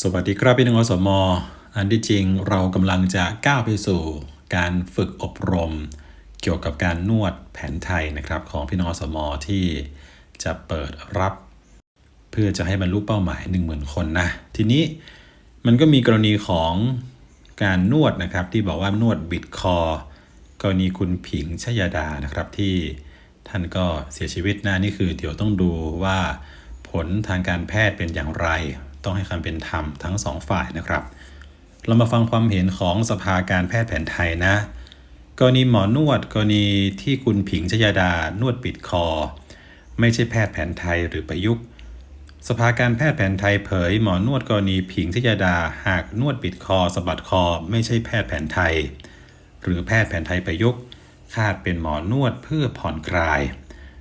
สวัสดีครับพี่น้องอสมออันที่จริงเรากำลังจะก้าวไปสู่ การฝึกอบรม เกี่ยวกับการนวดแผนไทยนะครับ ของพี่น้องอสมอที่จะเปิดรับ เพื่อจะให้บรรลุเป้าหมาย 10,000 คนนะ ทีนี้มันก็มีกรณีของการนวดนะครับที่บอกว่านวดบิดคอกรณีคุณผิงชยาดานะครับที่ท่านก็เสียชีวิตนะนี่คือเดี๋ยวต้องดูว่าผลทางการแพทย์เป็นอย่างไร ต้องให้ความเป็นธรรมทั้งสองฝ่ายนะครับ เรามาฟังความเห็นของสภาการแพทย์แผนไทยนะกรณีหมอนวดกรณีที่คุณผิงชยาดานวดปิดคอ ไม่ใช่แพทย์แผนไทยหรือประยุกต์ สภาการแพทย์แผนไทยเผย หมอนวดกรณีผิงชยาดาหากนวดปิดคอสะบัดคอ ไม่ใช่แพทย์แผนไทย หรือแพทย์แผนไทยประยุกต์คาดเป็นหมอนวดเพื่อผ่อนคลาย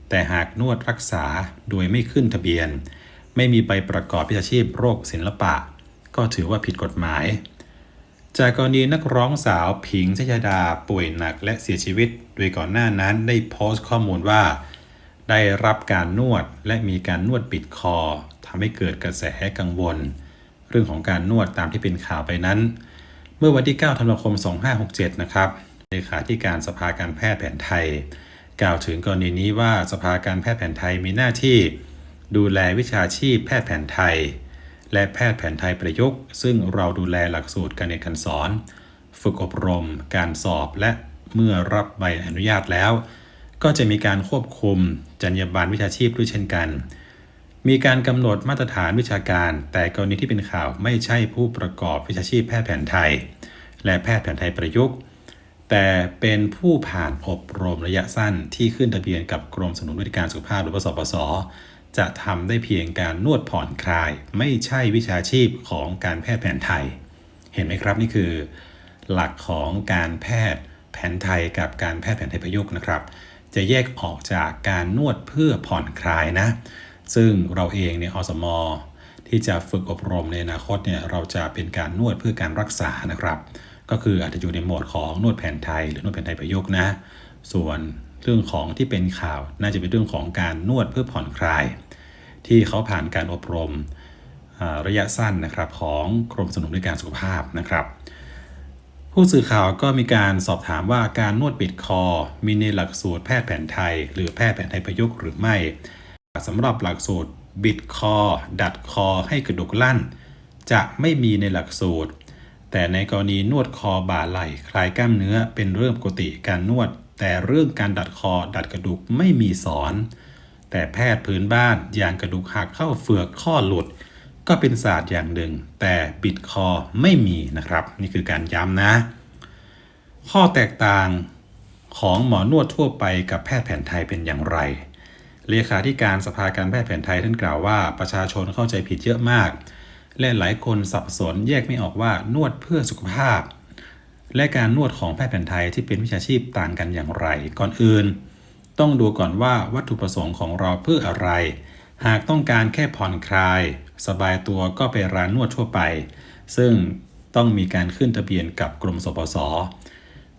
แต่หากนวดรักษาโดยไม่ขึ้นทะเบียน ไม่มีใบประกอบวิชาชีพโรคศิลปะ ก็ถือว่าผิดกฎหมาย จากกรณีนักร้องสาวผิงชยดาป่วยหนักและเสียชีวิต โดยก่อนหน้านั้นได้โพสต์ข้อมูลว่า ได้รับการนวดและมีการนวดปิดคอทำให้เกิดกระแสกังวล เรื่องของการนวดตามที่เป็นข่าวไปนั้น เมื่อวันที่ 9 ธันวาคม 2567 นะครับเลขาธิการสภาการแพทย์แผนไทย กล่าวถึงกรณีนี้ว่าสภาการแพทย์แผนไทยมีหน้าที่ ดูแลวิชาชีพแพทย์แผนไทย และแพทย์แผนไทยประยุกต์ ซึ่งเราดูแลหลักสูตรการเรียนการสอน ฝึกอบรม การสอบและเมื่อรับใบอนุญาตแล้ว ก็จะมีการควบคุมจรรยาบรรณวิชาชีพด้วยเช่นกัน มีการกำหนดมาตรฐานวิชาการ แต่กรณีที่เป็นข่าวไม่ใช่ผู้ประกอบวิชาชีพแพทย์แผนไทย และแพทย์แผนไทยประยุกต์แต่เป็นผู้ผ่านอบรมระยะสั้นที่ขึ้นทะเบียนกับกรมสนับสนุนบริการสุขภาพหรือว่าสปส จะทำได้เพียงการนวดผ่อนคลาย ไม่ใช่วิชาชีพของการแพทย์แผนไทย เห็นไหมครับนี่คือ หลักของการแพทย์แผนไทยกับการแพทย์แผนไทยประยุกต์นะครับ จะแยกออกจากการนวดเพื่อผ่อนคลายนะ ซึ่งเราเองเนี่ยอสมที่จะฝึกอบรมในอนาคตเนี่ยเราจะเป็นการนวดเพื่อการรักษานะครับ ก็คืออาจจะอยู่ในโหมดของนวดแผนไทย หรือนวดแผนไทยประยุกต์นะ ส่วน เรื่องของที่เป็นข่าว น่าจะเป็นเรื่องของการนวดเพื่อผ่อนคลาย ที่เขาผ่านการอบรมระยะสั้นนะครับของกรมสนับสนุนบริการสุขภาพนะครับ ผู้สื่อข่าวก็มีการสอบถามว่าการนวดปิดคอ มีในหลักสูตรแพทย์แผนไทย หรือแพทย์แผนไทยประยุกต์หรือไม่สำหรับหลักสูตรบิดคอ ดัดคอให้กระดูกลั่น จะไม่มีในหลักสูตร แต่ในกรณีนวดคอบ่าไหล่คลายกล้ามเนื้อเป็นเรื่องปกติการนวด แต่เรื่องการดัดคอดัดกระดูกไม่มีสอน แต่แพทย์พื้นบ้านอย่างกระดูกหักเข้าเฟือกข้อหลุด ก็เป็นศาสตร์อย่างหนึ่ง แต่บิดคอไม่มีนะครับ นี่คือการย้ำนะ ข้อแตกต่างของหมอนวดทั่วไปกับแพทย์แผนไทยเป็นอย่างไร เลขาธิการสภาการแพทย์แผนไทยท่านกล่าวว่า ประชาชนเข้าใจผิดเยอะมาก และหลายคนสับสนแยกไม่ออกว่านวดเพื่อสุขภาพ และการนวดของแพทย์แผนไทยที่เป็นวิชาชีพต่างกันอย่างไร ก่อนอื่น ต้องดูก่อนว่าวัตถุประสงค์ของเราเพื่ออะไร หากต้องการแค่ผ่อนคลาย สบายตัวก็ไปร้านนวดทั่วไป ซึ่งต้องมีการขึ้นทะเบียนกับกรมสปส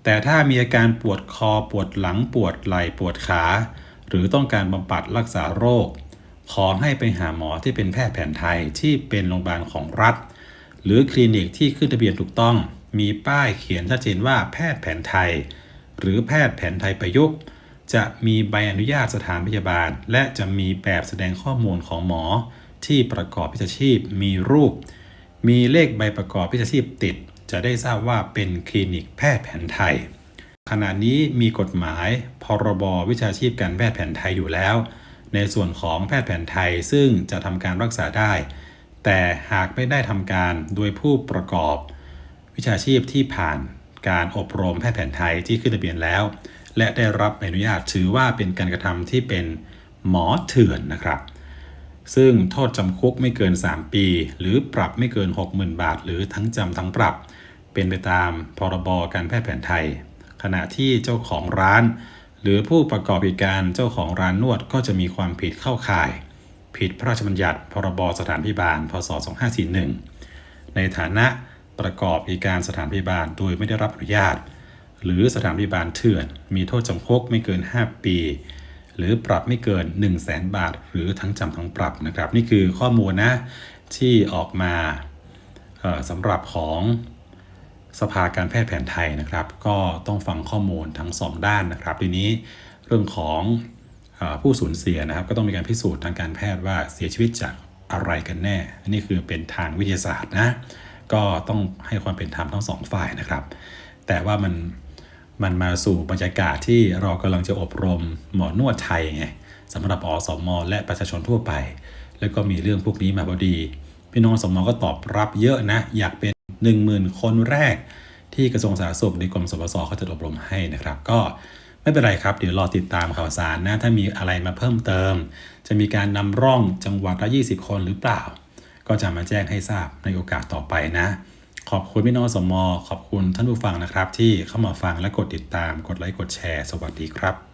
แต่ถ้ามีอาการปวดคอปวดหลังปวดไหล่ปวดขา หรือต้องการบำบัดรักษาโรค ขอให้ไปหาหมอที่เป็นแพทย์แผนไทยที่เป็นโรงพยาบาลของรัฐ หรือคลินิกที่ขึ้นทะเบียนถูกต้อง มีป้ายเขียนชัดเจนว่าแพทย์แผนไทย หรือแพทย์แผนไทยประยุกต์ จะมีใบอนุญาตสถานพยาบาล และจะมีแบบแสดงข้อมูลของหมอ ที่ประกอบวิชาชีพ มีรูป มีเลขใบประกอบวิชาชีพติด จะได้ทราบว่าเป็นคลินิกแพทย์แผนไทย ขณะนี้มีกฎหมาย พรบวิชาชีพการแพทย์แผนไทยอยู่แล้ว ในส่วนของแพทย์แผนไทยซึ่งจะทำการรักษาได้ แต่หากไม่ได้ทำการโดยผู้ประกอบ วิชาชีพที่ผ่านการอบรมแพทย์แผนไทยที่ขึ้นทะเบียนแล้ว และได้รับใบอนุญาตถือว่าเป็นการกระทำที่เป็นหมอเถื่อนนะครับ ซึ่งโทษจำคุกไม่เกิน 3 ปี หรือปรับไม่เกิน 60,000 บาท หรือทั้งจำทั้งปรับ เป็นไปตามพรบการแพทย์แผนไทย ขณะที่เจ้าของร้าน หรือผู้ประกอบกิจการเจ้าของร้านนวดก็จะมีความผิดเข้าข่าย ผิดพระราชบัญญัติ พรบสถานพยาบาลพศ2541ในฐานะ ประกอบกิจการสถานพยาบาลโดยไม่ได้รับอนุญาต หรือสถานพยาบาลเถื่อน มีโทษจำคุกไม่เกิน 5 ปี หรือปรับไม่เกิน 1 0 0 0 0แบาท หรือทั้งจำทั้งปรับนะครับ นี่คือข้อมูลนะที่ออกมาสำหรับของสภาการแพทย์แผนไทยนะครับ ก็ต้องฟังข้อมูลทั้งสองด้านนะครับทีนี้เรื่องของอผู้สูญเสียนะครับ ก็ต้องมีการพิสูจน์ทางการแพทย์ว่าเสียชีวิตจากอะไรกันแน่ อันนี้คือเป็นทางวิทยาศาสตร์นะ ก็ต้องให้ความเป็นธรรมทั้งสองฝ่ายนะครับ แต่ว่ามันมันมาสู่บรรยากาศที่เรากำลังจะอบรมหมอนวดไทยไงสำหรับอสมและประชาชนทั่วไป แล้วก็มีเรื่องพวกนี้มาพอดี พี่น้องสมก็ตอบรับเยอะนะ อยากเป็น 10,000 คนแรก ที่กระทรวงสาธารณสุขในกรมสปสเขาจะอบรมให้นะครับ ก็ไม่เป็นไรครับ เดี๋ยวรอติดตามข่าวสารนะ ถ้ามีอะไรมาเพิ่มเติม จะมีการนำร่องจังหวัดละ 20 คนหรือเปล่า ก็จะมาแจ้งให้ทราบในโอกาสต่อไปนะ ขอบคุณพี่นอสมอขอบคุณท่านผู้ฟังนะครับ ที่เข้ามาฟังและกดติดตาม กดไลค์กดแชร์ สวัสดีครับ